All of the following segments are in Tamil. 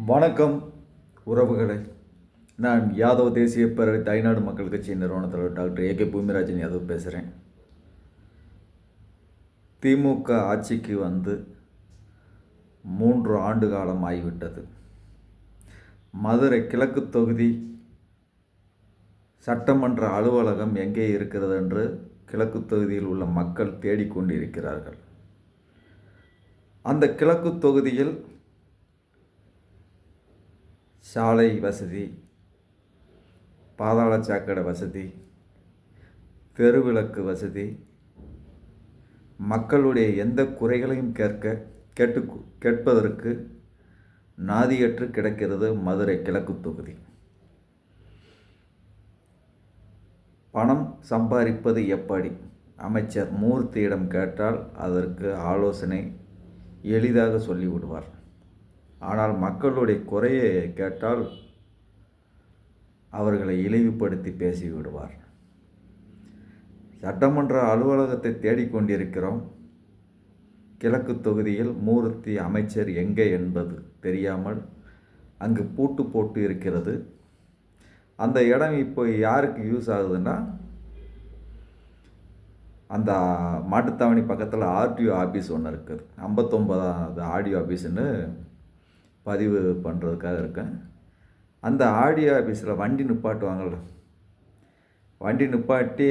வணக்கம் உறவுகளே. நான் யாதவ் தேசிய பேரவை தாய்நாடு மக்கள் கட்சியின் நிறுவனத்தில் doctor A K Bhoomirajan Yadav பேசுகிறேன் திமுக ஆட்சிக்கு வந்து மூன்று ஆண்டு காலம் ஆகிவிட்டது. மதுரை கிழக்கு தொகுதி சட்டமன்ற அலுவலகம் எங்கே இருக்கிறது என்று கிழக்கு தொகுதியில் உள்ள மக்கள் தேடிக்கொண்டிருக்கிறார்கள். அந்த கிழக்கு தொகுதியில் சாலை வசதி பாதாள சாக்கடை வசதி தெருவிளக்கு வசதி மக்களுடைய எந்த குறைகளையும் கேட்க கேட்டு கேட்பதற்கு நாதியற்று கிடக்கிறது மதுரை கிழக்கு தொகுதி. பணம் சம்பாதிப்பது எப்படி? அமைச்சர் மூர்த்தியிடம் கேட்டால் அதற்கு ஆலோசனை எளிதாக சொல்லிவிடுவார். ஆனால் மக்களுடைய குறையை கேட்டால் அவர்களை இழிவுபடுத்தி பேசிவிடுவார். சட்டமன்ற அலுவலகத்தை தேடிக்கொண்டிருக்கிறோம். கிழக்கு தொகுதியில் மூர்த்தி அமைச்சர் எங்கே என்பது தெரியாமல் அங்கு பூட்டு போட்டு இருக்கிறது. அந்த இடம் இப்போ யாருக்கு யூஸ் ஆகுதுன்னா அந்த மாட்டுத்தாவணி பக்கத்தில் ஆர்டிஓ ஆஃபீஸ் ஒன்று இருக்குது. ஐம்பத்தொம்பதாவது ஆர்டிஓ ஆஃபீஸுன்னு பதிவு பண்ணுறதுக்காக இருக்கேன். அந்த ஆடியோ ஆஃபீஸில் வண்டி நிப்பாட்டுவாங்கள்ல வண்டி நிப்பாட்டி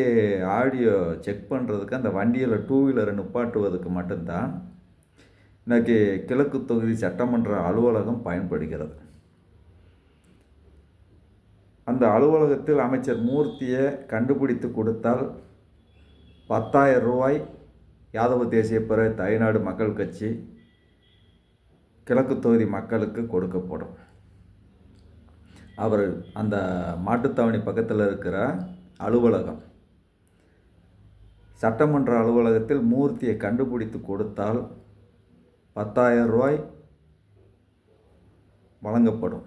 ஆடியோ செக் பண்ணுறதுக்கு அந்த வண்டியில் டூ வீலரை நிப்பாட்டுவதற்கு மட்டும்தான் இன்றைக்கி கிழக்கு தொகுதி சட்டமன்ற அலுவலகம் பயன்படுகிறது. அந்த அலுவலகத்தில் அமைச்சர் மூர்த்தியை கண்டுபிடித்து கொடுத்தால் பத்தாயிரம் ரூபாய் யாதவ தேசிய பிற தாய்நாடு மக்கள் கட்சி கிழக்கு தொகுதி மக்களுக்கு கொடுக்கப்படும். அவர் அந்த மாட்டுத்தாவணி பக்கத்தில் இருக்கிற அலுவலகம். சட்டமன்ற அலுவலகத்தில் மூர்த்தியை கண்டுபிடித்து கொடுத்தால் பத்தாயிரம் ரூபாய் வழங்கப்படும்.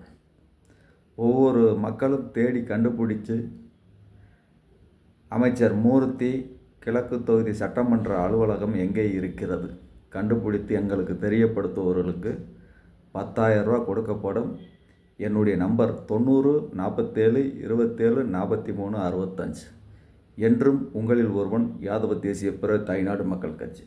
ஒவ்வொரு மக்களும் தேடி கண்டுபிடிச்சு அமைச்சர் மூர்த்தி கிழக்கு தொகுதி சட்டமன்ற அலுவலகம் எங்கே இருக்கிறது? கண்டுபிடித்து எங்களுக்கு தெரியப்படுத்துபவர்களுக்கு பத்தாயிரம் ரூபா கொடுக்கப்படும். என்னுடைய நம்பர் தொண்ணூறு நாற்பத்தேழு இருபத்தேழு நாற்பத்தி மூணு அறுபத்தஞ்சு. என்றும் உங்களில் ஒருவன் யாதவ தேசிய பிற தாய்நாடு மக்கள் கட்சி.